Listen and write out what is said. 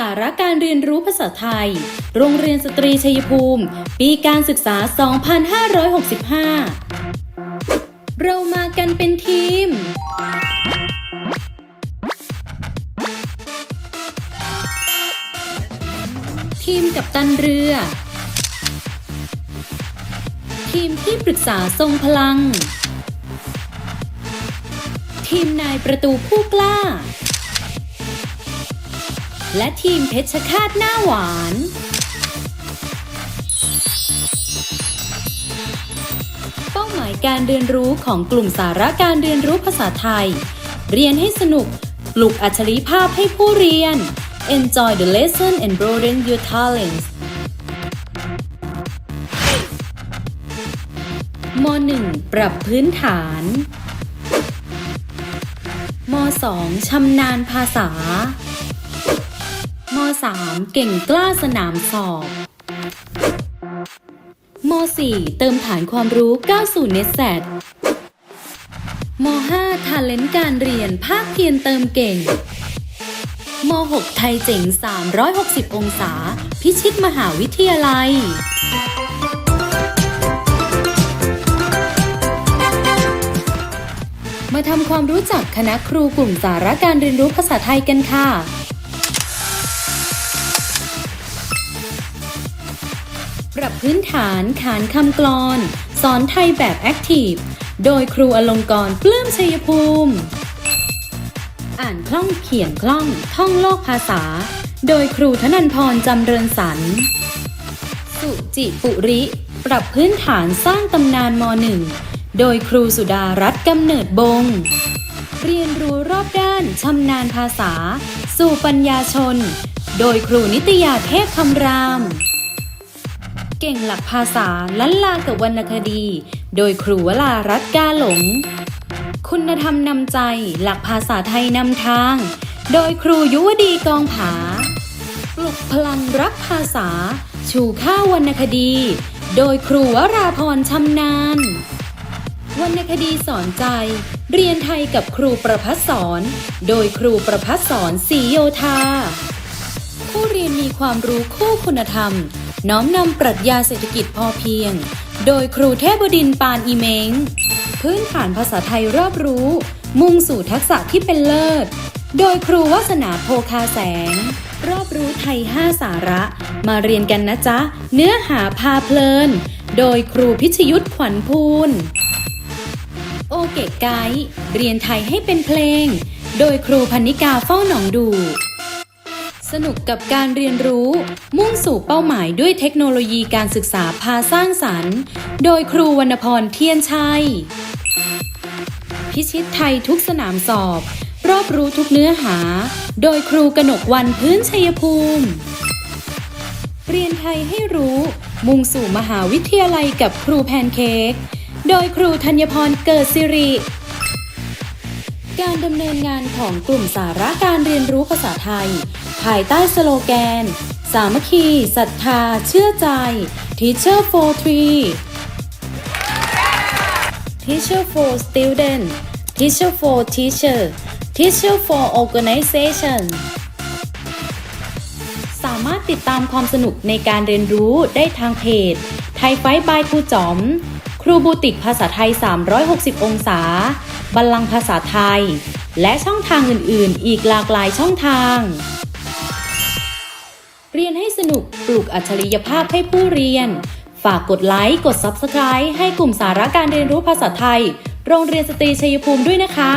สาระการเรียนรู้ภาษาไทย โรงเรียนสตรีชัยภูมิ ปีการศึกษา 2565 เรามากันเป็นทีม ทีมกับตันเรือ ทีมที่ปรึกษาทรงพลัง ทีมนายประตูผู้กล้า และทีมเพชรฆาตหน้าหวาน เป้าหมายการเรียนรู้ของกลุ่มสาระการเรียนรู้ภาษาไทย เรียนให้สนุก ปลุกอัจฉริภาพให้ผู้เรียน Enjoy the lesson and broaden your talents ม .1 ปรับพื้นฐานม .2 ชำนาญภาษา ม .3 เก่งกล้าสนามสอบม .4 เติมฐานความรู้ก้าวสู่เน็ตแซดม .5 ทาเลนต์การเรียนภาคเพียรเติมเก่งม .6 ไทยเจ๋ง 360 องศา พิชิตมหาวิทยาลัยมาทำความรู้จักคณะครูกลุ่มสาระการเรียนรู้ภาษาไทยกันค่ะ ปรับพื้นฐานขานคำกลอน สอนไทยแบบแอคทีฟ โดยครูอลงกรณ์ปลื้มชัยภูมิ อ่านคล่องเขียนคล่อง ท่องโลกภาษา โดยครูธนันพรจำเริญสรรสุจิปุริ ปรับพื้นฐานสร้างตำนานมหนึ่งโดยครูสุดารัตน์กำเนิดบง เรียนรู้รอบด้านชำนาญภาษา สู่ปัญญาชน โดยครูนิตยาเทพคำราม เก่งหลักภาษาล้านลากับวรรณคดี โดยครูวลารัตกาหลง คุณธรรมนำใจหลักภาษาไทยนำทาง โดยครูยุวดีกองผา ปลุกพลังรักภาษา ชูข้าววรรณคดี โดยครูวราพรชำนาญวรรณคดีสอนใจ เรียนไทยกับครูประพัฒสอนโดยครูประพัฒสอนศรีโยธาผู้เรียนมีความรู้คู่คุณธรรม น้อมนำปรัชญาเศรษฐกิจพอเพียง โดยครูเทพดินปานอีเมง พื้นฐานภาษาไทยรอบรู้ มุ่งสู่ทักษะที่เป็นเลิศ โดยครูวัสนาโพคาแสง รอบรู้ไทย 5 สาระ มาเรียนกันนะจ๊ะ เนื้อหาพาเพลิน โดยครูพิชยุทธขวัญพูนโอเกะไกด์เรียนไทยให้เป็นเพลง โดยครูพนนิกาเฝ้าหนองดู สนุกกับการเรียนรู้ มุ่งสู่เป้าหมายด้วยเทคโนโลยีการศึกษาพาสร้างสรรค์ โดยครูวรรณพรเทียนชัย พิชิตไทยทุกสนามสอบ รอบรู้ทุกเนื้อหา โดยครูกนกวันพื้นชัยภูมิ เรียนไทยให้รู้ มุ่งสู่มหาวิทยาลัยกับครูแพนเค้กโดยครูธัญพรเกิดสิริการดำเนินงานของกลุ่มสาระการเรียนรู้ภาษาไทย ภายใต้สโลแกน สามัคคีศรัทธา เชื่อใจ Teacher for Three Teacher for Student Teacher for Teacher Teacher for Organization สามารถติดตามความสนุกในการเรียนรู้ได้ทางเพจ ไทยไฟบายครูจอม ครูบูติกภาษาไทย 360 องศา บัลลังก์ภาษาไทย และช่องทางอื่น ๆ อีกหลากหลายช่องทาง เรียนให้สนุกปลูกอัจฉริยภาพให้ผู้เรียน ฝากกดไลค์ กด Subscribe ให้กลุ่มสาระการเรียนรู้ภาษาไทย โรงเรียนสตรีชัยภูมิด้วยนะคะ